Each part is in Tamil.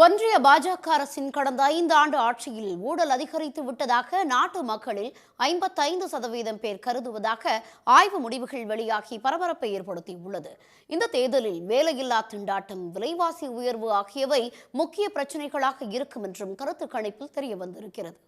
ஒன்றிய பாஜக அரசின் கடந்த ஐந்து ஆண்டு ஆட்சியில் ஊழல் அதிகரித்து விட்டதாக நாட்டு மக்களில் ஐம்பத்தைந்து சதவீதம் பேர் கருதுவதாக ஆய்வு முடிவுகள் வெளியாகி பரபரப்பை ஏற்படுத்தியுள்ளது. இந்த தேர்தலில் வேலையில்லா திண்டாட்டம் விலைவாசி உயர்வு ஆகியவை முக்கிய பிரச்சினைகளாக இருக்கும் என்றும் கருத்து கணிப்பில் தெரிய வந்திருக்கிறது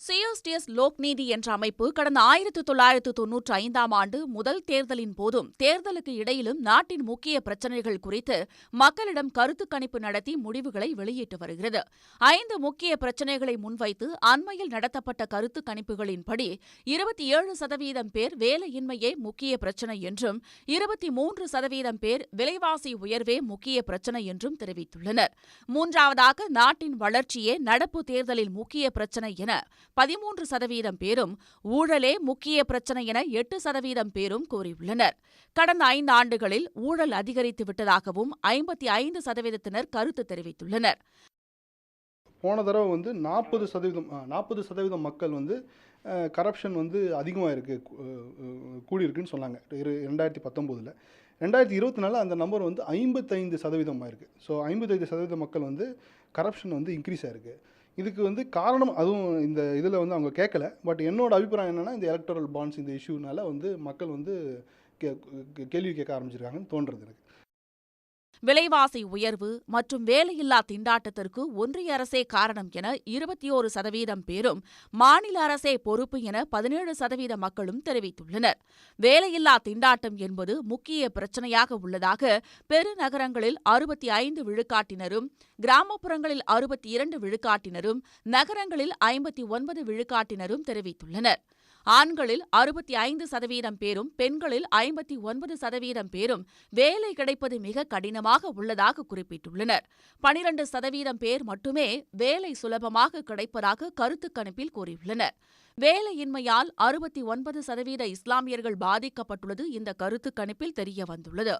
சியோஸ்டியஸ் லோக்நீதி என்ற அமைப்பு கடந்த ஆயிரத்து தொள்ளாயிரத்து தொன்னூற்றி ஐந்தாம் ஆண்டு முதல் தேர்தலின் போதும் தேர்தலுக்கு இடையிலும் நாட்டின் முக்கிய பிரச்சினைகள் குறித்து மக்களிடம் கருத்து கணிப்பு நடத்தி முடிவுகளை வெளியிட்டு வருகிறது. ஐந்து முக்கிய பிரச்சினைகளை முன்வைத்து அண்மையில் நடத்தப்பட்ட கருத்து கணிப்புகளின்படி இருபத்தி ஏழு சதவீதம் பேர் வேலையின்மையே முக்கிய பிரச்சினை என்றும் இருபத்தி மூன்று சதவீதம் பேர் விலைவாசி உயர்வே முக்கிய பிரச்சினை என்றும் தெரிவித்துள்ளனர். மூன்றாவதாக நாட்டின் வளர்ச்சியே நடப்பு தேர்தலில் முக்கிய பிரச்சினை என பதிமூன்று சதவீதம் பேரும் ஊழலே முக்கிய பிரச்சனை என எட்டு சதவீதம் பேரும் கூறியுள்ளனர். கடந்த ஐந்து ஆண்டுகளில் ஊழல் அதிகரித்து விட்டதாகவும் ஐம்பத்தி ஐந்து சதவீதத்தினர் கருத்து தெரிவித்துள்ளனர். போன தடவை வந்து நாற்பது சதவீதம் நாற்பது சதவீதம் மக்கள் வந்து கரப்ஷன் வந்து அதிகமாக இருக்குது கூடியிருக்குன்னு சொன்னாங்க. இரு ரெண்டாயிரத்தி பத்தொம்போதில். ரெண்டாயிரத்தி இருபத்தி நாலில் அந்த நம்பர் வந்து ஐம்பத்தைந்து சதவீதமாக இருக்குது ஸோ ஐம்பத்தைந்து சதவீத மக்கள் வந்து கரப்ஷன் வந்து இன்க்ரீஸ் ஆயிருக்கு. இதுக்கு வந்து காரணம் அதுவும் இந்த இதில் வந்து அவங்க கேட்கல பட் என்னோட அபிப்பிராயம் என்னென்னா இந்த எலக்ட்ரல் பாண்ட்ஸ் இந்த இஷ்யூனால வந்து மக்கள் வந்து கே கேள்வி கேட்க ஆரம்பிச்சிருக்காங்கன்னு தோன்றுறது எனக்கு. விலைவாசி உயர்வு மற்றும் வேலையில்லா திண்டாட்டத்திற்கு ஒன்றிய அரசே காரணம் என இருபத்தி ஓரு சதவீதம் பேரும் மாநில அரசே பொறுப்பு என பதினேழு சதவீத மக்களும் தெரிவித்துள்ளனர். வேலையில்லா திண்டாட்டம் என்பது முக்கிய பிரச்சனையாக உள்ளதாக பெருநகரங்களில் அறுபத்தி ஐந்து விழுக்காட்டினரும் கிராமப்புறங்களில் அறுபத்தி இரண்டு விழுக்காட்டினரும் நகரங்களில் ஐம்பத்தி ஒன்பது விழுக்காட்டினரும் தெரிவித்துள்ளனர். ஆண்களில் அறுபத்தி ஐந்து சதவீதம் பேரும் பெண்களில் ஐம்பத்தி ஒன்பது சதவீதம் பேரும் வேலை கிடைப்பது மிக கடினமாக உள்ளதாக குறிப்பிட்டுள்ளனர். பனிரண்டு சதவீதம் பேர் மட்டுமே வேலை சுலபமாக கிடைப்பதாக கருத்து கணிப்பில் கூறியுள்ளனர். வேலையின்மையால் அறுபத்தி ஒன்பது சதவீத இஸ்லாமியர்கள் பாதிக்கப்பட்டுள்ளது இந்த கருத்து கணிப்பில் தெரிய வந்துள்ளது.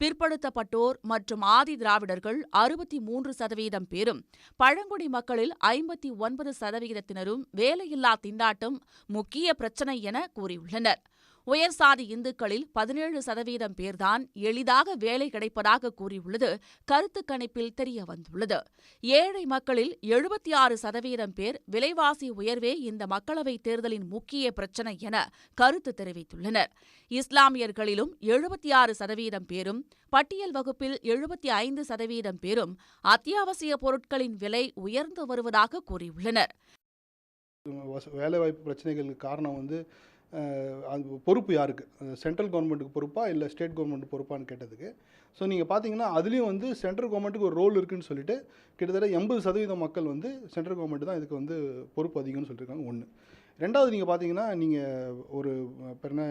பிற்படுத்தப்பட்டோர் மற்றும் ஆதி திராவிடர்கள் அறுபத்தி மூன்று சதவீதம் பேரும் பழங்குடி மக்களில் ஐம்பத்தி ஒன்பது சதவீதத்தினரும் வேலையில்லா திண்டாட்டம் முக்கிய பிரச்சினை என கூறியுள்ளனர். உயர்சாதி இந்துக்களில் பதினேழு சதவீதம் பேர்தான் எளிதாக வேலை கிடைப்பதாக கூறியுள்ளது கருத்து கணிப்பில் தெரிய வந்துள்ளது ஏழை மக்களில் எழுபத்தி ஆறு சதவீதம் பேர் விலைவாசி உயர்வே இந்த மக்களவைத் தேர்தலின் முக்கிய பிரச்சினை என கருத்து தெரிவித்துள்ளனர். இஸ்லாமியர்களிலும் எழுபத்தி ஆறு சதவீதம் பேரும் பட்டியல் வகுப்பில் எழுபத்தி ஐந்து சதவீதம் பேரும் அத்தியாவசிய பொருட்களின் விலை உயர்ந்து வருவதாக கூறியுள்ளனர். வேலைவாய்ப்பு பிரச்சனைகளுக்கு காரணம் வந்து அது பொறுப்பு யாருக்கு? சென்ட்ரல் கவர்மெண்ட்டுக்கு பொறுப்பா இல்லை ஸ்டேட் கவர்மெண்ட் பொறுப்பான்னு கேட்டதுக்கு? ஸோ நீங்கள் பார்த்தீங்கன்னா அதுலேயும் வந்து சென்ட்ரல் கவர்மெண்ட்டுக்கு ஒரு ரோல் இருக்குன்னு சொல்லிட்டு கிட்டத்தட்ட எண்பது சதவீதம் மக்கள் வந்து சென்ட்ரல் கவர்மெண்ட் தான் இதுக்கு வந்து பொறுப்பு அதிகம்னு சொல்லியிருக்காங்க ஒன்று ரெண்டாவது நீங்கள் பார்த்தீங்கன்னா நீங்கள் ஒரு என்ன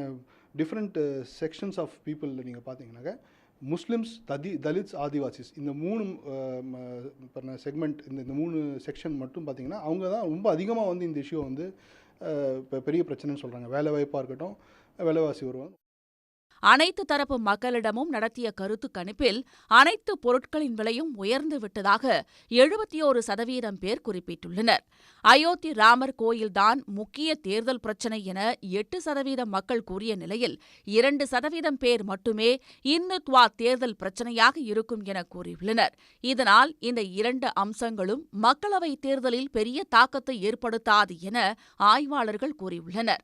டிஃப்ரெண்ட் செக்ஷன்ஸ் ஆஃப் பீப்புளில் நீங்கள் பார்த்தீங்கன்னாக்க முஸ்லிம்ஸ் ததி தலித்ஸ் ஆதிவாசிஸ் இந்த மூணு செக்மெண்ட் இந்த இந்த மூணு செக்ஷன் மட்டும் பார்த்தீங்கன்னா அவங்க தான் ரொம்ப அதிகமாக வந்து இந்த இஷ்யூ வந்து இப்போ பெரிய பிரச்சனைன்னு சொல்கிறாங்க வேலை வாய்ப்பாக இருக்கட்டும் விலைவாசி வருவாங்க அனைத்து தரப்பு மக்களிடமும் நடத்திய கருத்து கணிப்பில் அனைத்து பொருட்களின் விலையும் உயர்ந்து விட்டதாக எழுபத்தி ஓரு சதவீதம் பேர் குறிப்பிட்டுள்ளனர். அயோத்தி ராமர் கோயில்தான் முக்கிய தேர்தல் பிரச்சினை என எட்டு சதவீதம் மக்கள் கூறிய நிலையில் இரண்டு சதவீதம் பேர் மட்டுமே இந்துத்வா தேர்தல் பிரச்சினையாக இருக்கும் என கூறியுள்ளனர். இதனால் இந்த இரண்டு அம்சங்களும் மக்களவைத் தேர்தலில் பெரிய தாக்கத்தை ஏற்படுத்தாது என ஆய்வாளர்கள் கூறியுள்ளனர்.